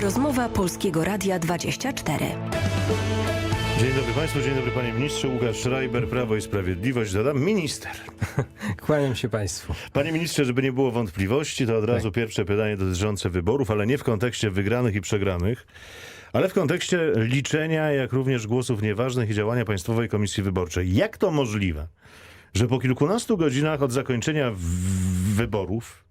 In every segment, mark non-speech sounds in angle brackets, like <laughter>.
Rozmowa Polskiego Radia 24. Dzień dobry Państwu, dzień dobry Panie Ministrze. Łukasz Schreiber, Prawo i Sprawiedliwość. Dodam minister. <laughs> Kłaniam się Państwu. Panie Ministrze, żeby nie było wątpliwości, to od razu Tak. pierwsze pytanie dotyczące wyborów, ale nie w kontekście wygranych i przegranych, ale w kontekście liczenia, jak również głosów nieważnych i działania Państwowej Komisji Wyborczej. Jak to możliwe, że po kilkunastu godzinach od zakończenia w- wyborów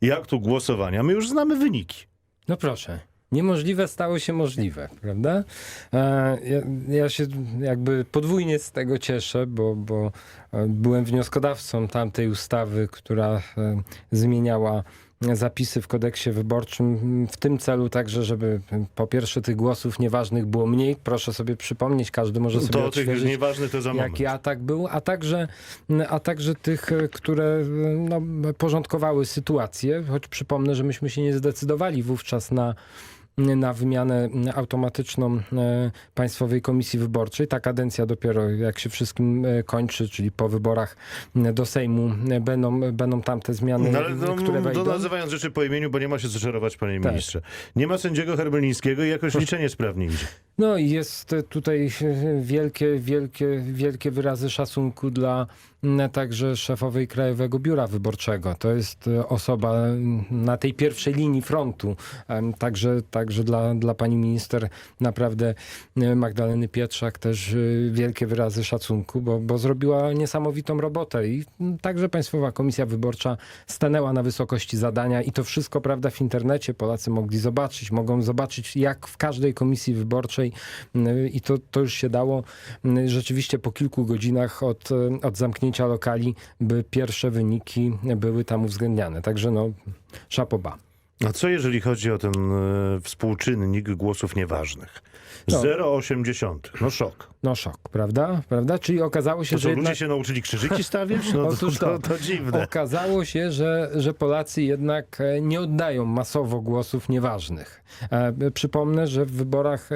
i aktu głosowania my już znamy wyniki? No proszę. Niemożliwe stało się możliwe, prawda? E, Ja, ja się jakby podwójnie z tego cieszę, bo, bo e, byłem wnioskodawcą tamtej ustawy, która e, zmieniała zapisy w kodeksie wyborczym w tym celu także, żeby po pierwsze tych głosów nieważnych było mniej. Proszę sobie przypomnieć, każdy może sobie To tych odświeżyć. nieważnych to za moment. jaki atak był, a także, a także tych, które no, porządkowały sytuację, choć przypomnę, że myśmy się nie zdecydowali wówczas na na wymianę automatyczną e, Państwowej Komisji Wyborczej. Ta kadencja dopiero jak się wszystkim e, kończy, czyli po wyborach e, do Sejmu będą, będą tam te zmiany, No ale no, które wejdą. nazywając rzeczy po imieniu, bo nie ma się co panie Tak. ministrze. Nie ma sędziego Herbelińskiego i jakoś liczenie sprawnie idzie. No i jest tutaj wielkie, wielkie, wielkie wyrazy szacunku dla także szefowej Krajowego Biura Wyborczego. To jest e, osoba na tej pierwszej linii frontu. Także, także dla, dla pani minister naprawdę e, Magdaleny Pietrzak też e, wielkie wyrazy szacunku, bo, bo zrobiła niesamowitą robotę i także Państwowa Komisja Wyborcza stanęła na wysokości zadania i to wszystko, prawda, w internecie Polacy mogli zobaczyć, mogą zobaczyć jak w każdej komisji wyborczej i to, to już się dało rzeczywiście po kilku godzinach od, od zamknięcia lokali, by pierwsze wyniki były tam uwzględniane. Także no, szapoba. A co jeżeli chodzi o ten e, współczynnik głosów nieważnych? No. 0,80. No szok. No szok, prawda? prawda? Czyli okazało się, To że co, jednak... ludzie się nauczyli krzyżyki stawiać? No <laughs> to, Otóż <laughs> to, to. dziwne. Okazało się, że, że Polacy jednak e, nie oddają masowo głosów nieważnych. E, Przypomnę, że w wyborach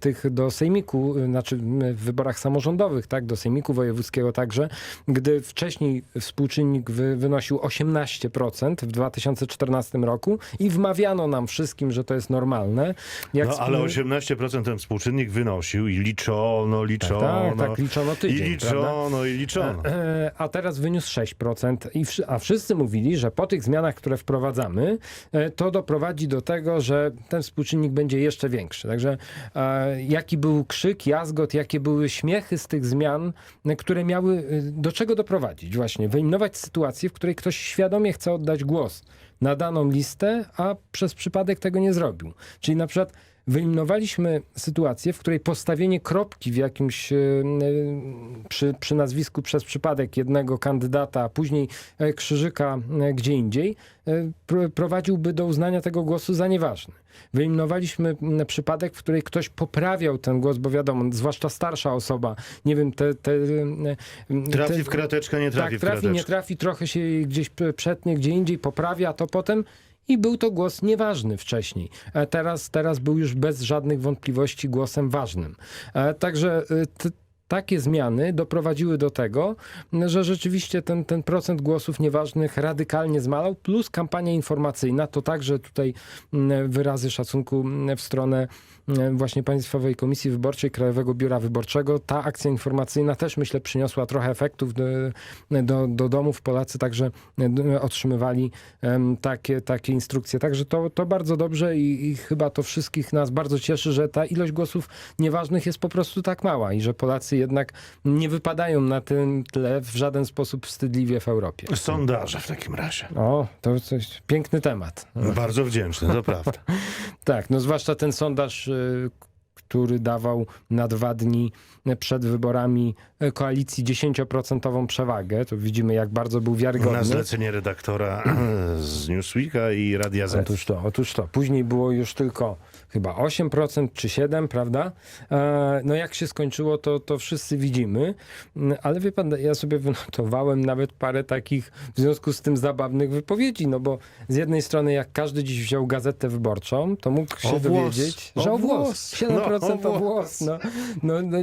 tych do Sejmiku, znaczy w wyborach samorządowych, tak, do Sejmiku Wojewódzkiego także, gdy wcześniej współczynnik wy, wynosił 18% w 2014 roku i wmawiano nam wszystkim, że to jest normalne. Jak No ale wspomnę- 18% ten współczynnik wynosił i liczono, liczono. tak, tak, liczono I tydzień, prawda? liczono, i liczono. E, A teraz wyniósł 6%, i a wszyscy mówili, że po tych zmianach, które wprowadzamy, e, to doprowadzi do tego, że ten współczynnik będzie jeszcze większy. Także e, jaki był krzyk, jazgot, jakie były śmiechy z tych zmian, e, które miały e, do czego doprowadzić? Właśnie wyeliminować sytuację, w której ktoś świadomie chce oddać głos na daną listę, a przez przypadek tego nie zrobił. Czyli na przykład wyeliminowaliśmy sytuację, w której postawienie kropki w jakimś e, przy, przy nazwisku przez przypadek jednego kandydata, a później e, krzyżyka e, gdzie indziej, pr- prowadziłby do uznania tego głosu za nieważny. Wyeliminowaliśmy przypadek, w której ktoś poprawiał ten głos, bo wiadomo, zwłaszcza starsza osoba, nie wiem, te... te, Trafi te w krateczkę, nie trafi tak, w trafi, krateczkę. nie trafi, trochę się gdzieś przetnie, gdzie indziej, poprawia, to potem i był to głos nieważny wcześniej. E, Teraz, teraz był już bez żadnych wątpliwości głosem ważnym. E, Także e, takie zmiany doprowadziły do tego, że rzeczywiście ten, ten procent głosów nieważnych radykalnie zmalał, plus kampania informacyjna, to także tutaj mm, wyrazy szacunku mm, w stronę mm, właśnie Państwowej Komisji Wyborczej, Krajowego Biura Wyborczego. Ta akcja informacyjna też myślę przyniosła trochę efektów do, do, do domów. Polacy także otrzymywali takie, takie instrukcje. Także to, to bardzo dobrze i, i chyba to wszystkich nas bardzo cieszy, że ta ilość głosów nieważnych jest po prostu tak mała i że Polacy jednak nie wypadają na tym tle w żaden sposób wstydliwie w Europie. Sondaże w takim razie. O, to coś, piękny temat. Bardzo wdzięczny, to prawda. <laughs> Tak, no zwłaszcza ten sondaż, y, który dawał na dwa dni przed wyborami y, koalicji 10% przewagę. To widzimy, jak bardzo był Na wiarygodny. zlecenie redaktora z Newsweeka i Radia Z. Otóż to, otóż to. Później było już tylko chyba 8% czy 7%, prawda? E, No jak się skończyło, to, to wszyscy widzimy. Mm, Ale wie pan, ja sobie wynotowałem nawet parę takich w związku z tym zabawnych wypowiedzi, no bo z jednej strony jak każdy dziś wziął gazetę wyborczą, to mógł się O dowiedzieć, że o włos. włos, 7% 10% O włos. No, no, no,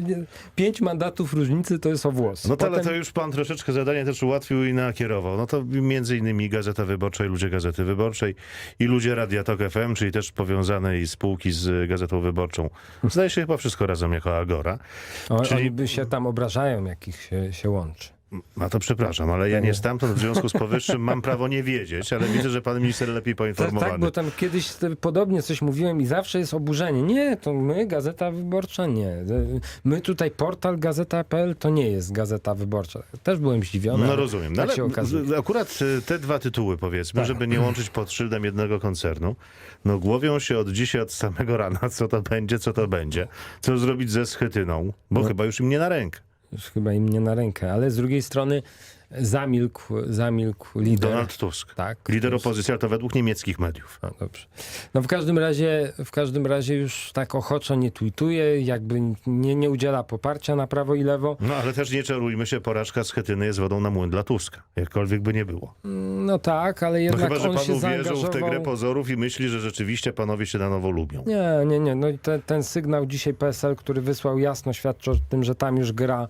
pięć mandatów różnicy to jest o włos. No to, ale Potem- to już pan troszeczkę zadanie też ułatwił i nakierował. No to między innymi Gazeta Wyborcza i ludzie Gazety Wyborczej i ludzie Radia Tok FM, czyli też powiązanej spółki z Gazetą Wyborczą. Zdaje się chyba wszystko razem jako Agora. czyli- Oni by się tam obrażają, jakich się, się łączy. A to przepraszam, ale ja nie stamtąd w związku z powyższym mam prawo nie wiedzieć, ale widzę, że pan minister lepiej Tak, poinformowany. tak, bo tam kiedyś podobnie coś mówiłem i zawsze jest oburzenie. Nie, to my, Gazeta Wyborcza, nie. My tutaj portal gazeta.pl to nie jest Gazeta Wyborcza. Też byłem zdziwiony. No ale rozumiem. No, Tak ale się okazuje. z- akurat y, te dwa tytuły, powiedzmy, Tak. żeby nie łączyć pod szyldem jednego koncernu, no głowią się od dzisiaj, od samego rana, co to będzie, co to będzie, co zrobić ze Schetyną, bo No. chyba już im nie na rękę. Już chyba im nie na rękę, ale z drugiej strony zamilkł, zamilkł lider. Donald Tusk. Tak. Lider opozycji, ale to według niemieckich mediów. No dobrze. No w każdym razie, w każdym razie już tak ochoczo nie tweetuje, jakby nie, nie udziela poparcia na prawo i lewo. No ale też nie czarujmy się, porażka Schetyny jest wodą na młyn dla Tuska. Jakkolwiek by nie było. No tak, ale No jednak chyba, że pan uwierzył w tę grę pozorów i myśli, że rzeczywiście panowie się na nowo lubią. Nie, nie, nie. No i te, ten sygnał dzisiaj PSL, który wysłał jasno świadczy o tym, że tam już gra,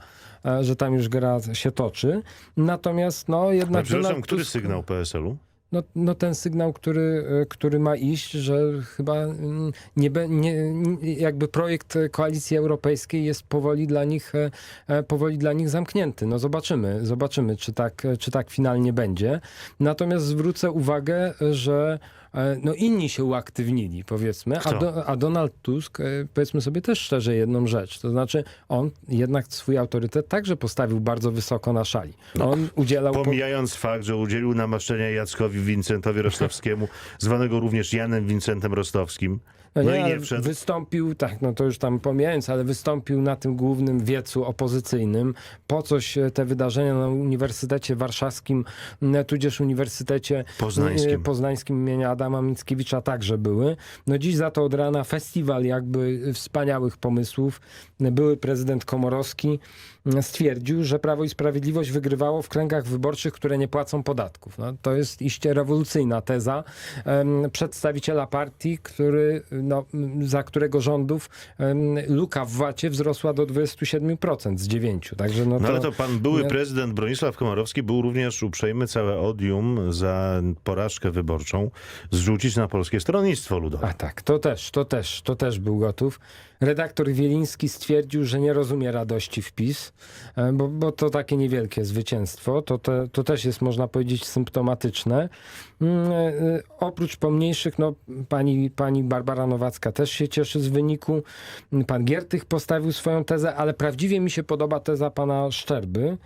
że tam już gra się toczy. Natomiast no Ale jednak przepraszam, Donald który Tusk- sygnał PSL-u? No, no ten sygnał, który, e, który ma iść, że chyba mm, nie, nie, jakby projekt Koalicji Europejskiej jest powoli dla nich, e, e, powoli dla nich zamknięty. No zobaczymy, zobaczymy, czy tak, e, czy tak finalnie będzie. Natomiast zwrócę uwagę, że e, no inni się uaktywnili, powiedzmy, a, do, a Donald Tusk, e, powiedzmy sobie też szczerze jedną rzecz, to znaczy on jednak swój autorytet także postawił bardzo wysoko na szali. On udzielał... po- Pomijając fakt, że udzielił namaszczenia Jackowi Wincentowi Rostowskiemu, <laughs> zwanego również Janem Wincentem Rostowskim. No, i ale nie wszedł. Wystąpił, tak, no to już tam pomijając, ale wystąpił na tym głównym wiecu opozycyjnym. Po coś e, te wydarzenia na Uniwersytecie Warszawskim, m, tudzież Uniwersytecie Poznańskim. e, Poznańskim imienia Adama Mickiewicza także były. No dziś za to od rana festiwal jakby wspaniałych pomysłów. Były prezydent Komorowski stwierdził, że Prawo i Sprawiedliwość wygrywało w kręgach wyborczych, które nie płacą podatków. No, to jest iście rewolucyjna teza przedstawiciela partii, który, no, za którego rządów luka w VAT-ie wzrosła do 27% z 9%. Także no, No ale to pan były nie- prezydent Bronisław Komorowski był również uprzejmy całe odium za porażkę wyborczą zrzucić na Polskie Stronnictwo Ludowe. A tak, to też, to też, to też był gotów. Redaktor Wieliński stwierdził, że nie rozumie radości w PiS, e, bo, bo to takie niewielkie zwycięstwo. To, te, to też jest, można powiedzieć, symptomatyczne. Mm, e, e, Oprócz pomniejszych, no, pani, pani Barbara Nowacka też się cieszy z wyniku. Pan Giertych postawił swoją tezę, ale prawdziwie mi się podoba teza pana Szczerby,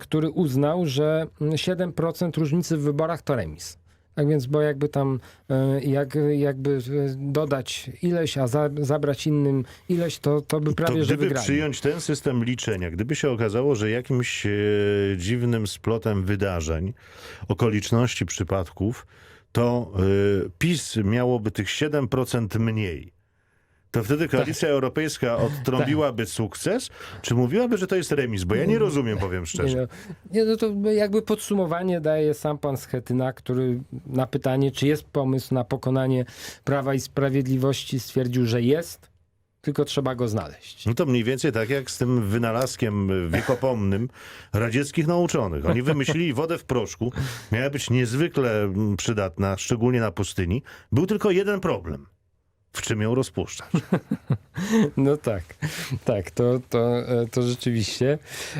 który uznał, że mm, 7% różnicy w wyborach to remis. Tak więc, bo jakby tam, e, jak, jakby e, dodać ileś, a za, zabrać innym ileś, to, to by prawie, to że gdyby wygrali. przyjąć ten system liczenia, gdyby się okazało, że jakimś e, dziwnym splotem wydarzeń, okoliczności, przypadków, to e, PiS miałoby tych 7% mniej. To wtedy Koalicja Europejska odtrąbiłaby sukces, czy mówiłaby, że to jest remis? Bo ja nie rozumiem, powiem Nie, szczerze. no, nie, no to jakby podsumowanie daje sam pan Schetyna, który na pytanie, czy jest pomysł na pokonanie Prawa i Sprawiedliwości stwierdził, że jest, tylko trzeba go znaleźć. No to mniej więcej tak jak z tym wynalazkiem wiekopomnym radzieckich nauczonych. Oni wymyślili wodę w proszku. Miała być niezwykle mm, przydatna, szczególnie na pustyni. Był tylko jeden problem. W czym ją rozpuszczać? <laughs> No tak, tak, to, to, e, to rzeczywiście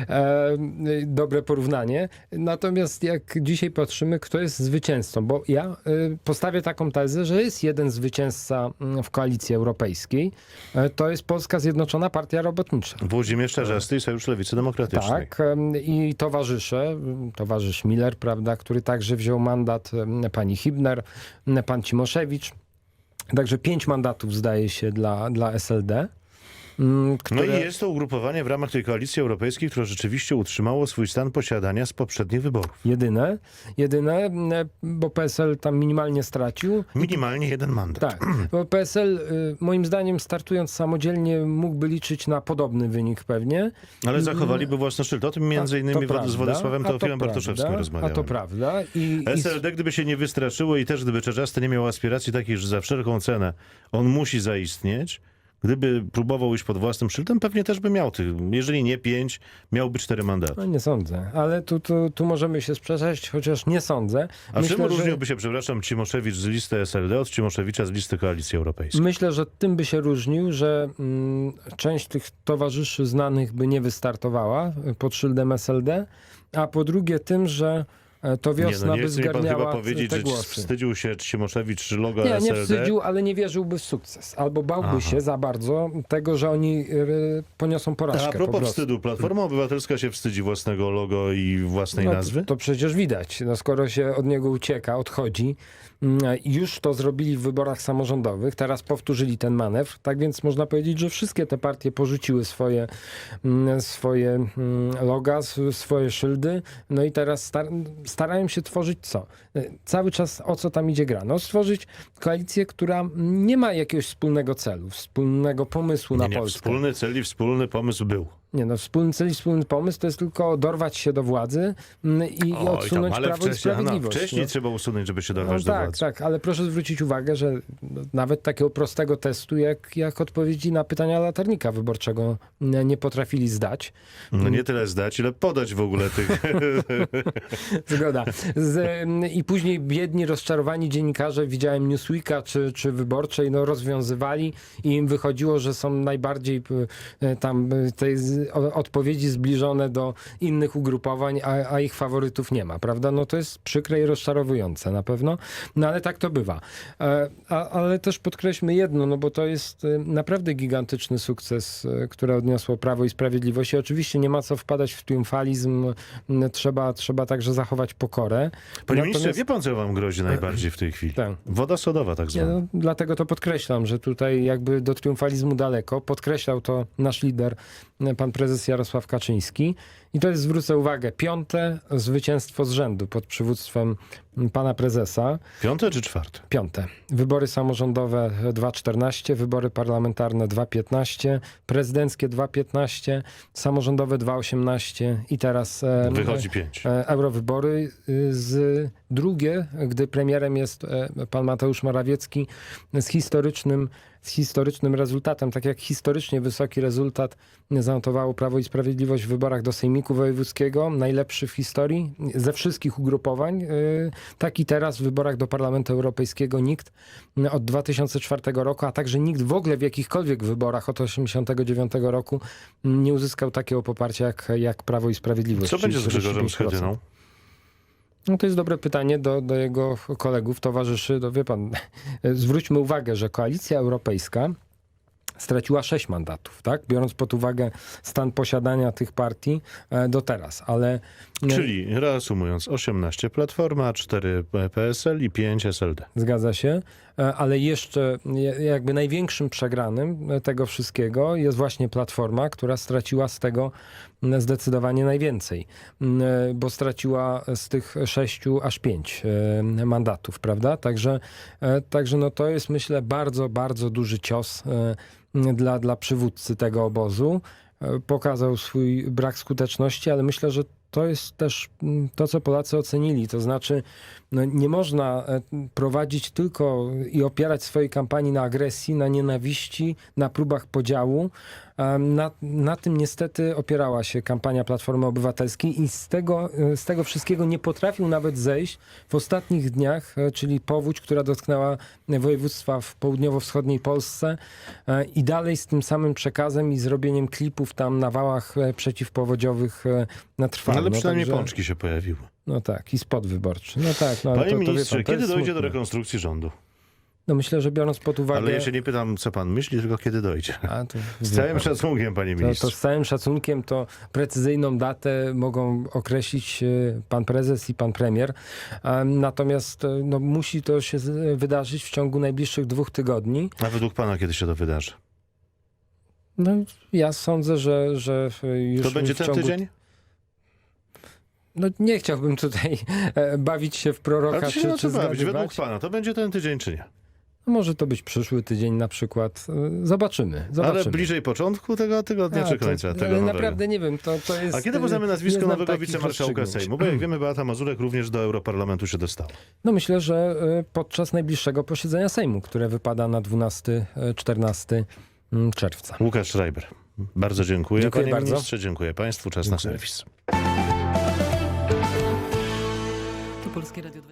e, dobre porównanie. Natomiast jak dzisiaj patrzymy, kto jest zwycięzcą, bo ja e, postawię taką tezę, że jest jeden zwycięzca mm, w koalicji europejskiej, e, to jest Polska Zjednoczona Partia Robotnicza. Włodzimierz Czarzasty i Sojusz Lewicy Demokratycznej. Tak, i towarzysze, towarzysz Miller, prawda, który także wziął mandat, pani Hibner, pan Cimoszewicz. Także pięć mandatów zdaje się dla, dla SLD. M, No Które... i jest to ugrupowanie w ramach tej koalicji europejskiej, które rzeczywiście utrzymało swój stan posiadania z poprzednich wyborów. Jedyne, jedyne, m, bo PSL tam minimalnie stracił. Minimalnie jeden mandat. Tak, <clears throat> bo PSL y, moim zdaniem startując samodzielnie mógłby liczyć na podobny wynik pewnie. Ale zachowaliby własny szyld. O tym między A to innymi prawda, z Władysławem a Teofilem Bartoszewskim A rozmawiałem. to prawda. I, SLD, gdyby się nie wystraszyło i też gdyby Czarzasty nie miał aspiracji takich, że za wszelką cenę on musi zaistnieć, gdyby próbował iść pod własnym szyldem, pewnie też by miał tych, jeżeli nie pięć, miałby cztery mandaty. No nie sądzę, ale tu, tu, tu możemy się sprzeczać, chociaż nie sądzę. A czym że- różniłby się, przepraszam, Cimoszewicz z listy SLD od Cimoszewicza z listy Koalicji Europejskiej? Myślę, że tym by się różnił, że mm, część tych towarzyszy znanych by nie wystartowała pod szyldem SLD, a po drugie tym, że e, to Nie, wiosna no nie by mi pan chyba zgarniała powiedzieć, te że głosy. wstydził się Cimoszewicz czy logo Nie, nie SLD. wstydził, ale nie wierzyłby w sukces. Albo bałby Aha. się za bardzo tego, że oni y, poniosą porażkę. A po propos prostu. wstydu, Platforma Obywatelska się wstydzi własnego logo i własnej No, nazwy? To, to przecież widać. No, skoro się od niego ucieka, odchodzi, już to zrobili w wyborach samorządowych, teraz powtórzyli ten manewr, tak więc można powiedzieć, że wszystkie te partie porzuciły swoje, mm, swoje mm, loga, swoje szyldy, no i teraz star starają się tworzyć co? Y, Cały czas o co tam idzie gra? No stworzyć koalicję, która nie ma jakiegoś wspólnego celu, wspólnego pomysłu Nie, na nie, Polskę. wspólny cel i wspólny pomysł był. Nie no, wspólny cel i wspólny pomysł to jest tylko dorwać się do władzy mm, i, i Oj, tam, odsunąć Prawo i Sprawiedliwość. wcześniej no. trzeba usunąć, żeby się No dorwać do tak, władzy. tak, ale proszę zwrócić uwagę, że no, nawet takiego prostego testu, jak, jak odpowiedzi na pytania latarnika wyborczego nie, potrafili zdać. No nie tyle zdać, ile podać w ogóle tych... <laughs> Zgoda. Z, em, I później biedni, rozczarowani dziennikarze, widziałem Newsweeka czy, czy Wyborczej, no rozwiązywali i im wychodziło, że są najbardziej e, tam e, tej odpowiedzi zbliżone do innych ugrupowań, a, a ich faworytów nie ma, prawda? No to jest przykre i rozczarowujące na pewno, no ale tak to bywa. E, A, ale też podkreślmy jedno, no bo to jest e, naprawdę gigantyczny sukces, e, który odniosło Prawo i Sprawiedliwość i oczywiście nie ma co wpadać w triumfalizm, trzeba, trzeba także zachować pokorę. Panie Natomiast- ministrze, wie pan, co wam grozi najbardziej w tej chwili? Tak. Woda sodowa tak Nie, zwana. no, dlatego to podkreślam, że tutaj jakby do triumfalizmu daleko. Podkreślał to nasz lider, e, pan prezes Jarosław Kaczyński. I to jest, zwrócę uwagę, piąte zwycięstwo z rzędu pod przywództwem pana prezesa. Piąte czy czwarte? Piąte. Wybory samorządowe 2.14, wybory parlamentarne 2.15, prezydenckie 2.15, samorządowe 2.18 i teraz e, Wychodzi pięć. e, eurowybory. y, Z drugie, gdy premierem jest e, pan Mateusz Morawiecki z historycznym, z historycznym rezultatem, tak jak historycznie wysoki rezultat zanotowało Prawo i Sprawiedliwość w wyborach do Sejmiku Wojewódzkiego, najlepszy w historii ze wszystkich ugrupowań, y, tak i teraz w wyborach do Parlamentu Europejskiego nikt od 2004 roku, a także nikt w ogóle w jakichkolwiek wyborach od 1989 roku nie uzyskał takiego poparcia jak, jak Prawo i Sprawiedliwość. Co będzie z Grzegorzem 45%. Schedyną? No to jest dobre pytanie do, do jego kolegów, towarzyszy. No wie pan, <laughs> zwróćmy uwagę, że koalicja europejska straciła sześć mandatów, tak? Biorąc pod uwagę stan posiadania tych partii e, do teraz, ale Czyli, reasumując, 18 Platforma, 4 PSL i 5 SLD. Zgadza się, E, ale jeszcze je- jakby największym przegranym e, tego wszystkiego jest właśnie Platforma, która straciła z tego zdecydowanie najwięcej, e, bo straciła z tych sześciu aż pięć mandatów, prawda? Także, także no to jest myślę bardzo, bardzo duży cios dla, dla przywódcy tego obozu. Pokazał swój brak skuteczności, ale myślę, że to jest też mm, to, co Polacy ocenili. To znaczy, no nie można e, prowadzić tylko i opierać swojej kampanii na agresji, na nienawiści, na próbach podziału. Na, na tym niestety opierała się kampania Platformy Obywatelskiej i z tego, e, z tego wszystkiego nie potrafił nawet zejść w ostatnich dniach, e, czyli powódź, która dotknęła województwa w południowo-wschodniej Polsce i dalej z tym samym przekazem i zrobieniem klipów tam na wałach przeciwpowodziowych na trwale. Ale No przynajmniej także- pączki się pojawiły. no tak, i spot wyborczy. No tak, no Panie to, to, ministrze, pan, to kiedy dojdzie do rekonstrukcji rządu? No myślę, że biorąc pod uwagę... Ale ja się nie pytam, co pan myśli, tylko kiedy dojdzie. A, to, Z całym szacunkiem, panie to, ministrze. to z całym szacunkiem to precyzyjną datę mogą określić e, pan prezes i pan premier. A, Natomiast e, no, musi to się wydarzyć w ciągu najbliższych dwóch tygodni. A według pana kiedy się to wydarzy? No, ja sądzę, że, że już To będzie ten ciągu... tydzień? No nie chciałbym tutaj <laughs> e, bawić się w proroka, Ale to się czy, czy bawić. Według pana to będzie ten tydzień, czy nie? Może to być przyszły tydzień na przykład. E, Zobaczymy. zobaczymy. Ale bliżej początku tego tygodnia, A, czy to- końca tego ale nowego? naprawdę nie wiem, to, to jest... A kiedy e, poznamy nazwisko nowego wicemarszałka. Sejmu? Bo jak <clears throat> wiemy, Beata Mazurek również do Europarlamentu się dostała. No myślę, że e, podczas najbliższego posiedzenia Sejmu, które wypada na 12-14 mm, czerwca. Łukasz Schreiber. Bardzo dziękuję. Dziękuję Panie bardzo. ministrze, dziękuję państwu. Czas na Dziękuję. serwis. To Polskie Radio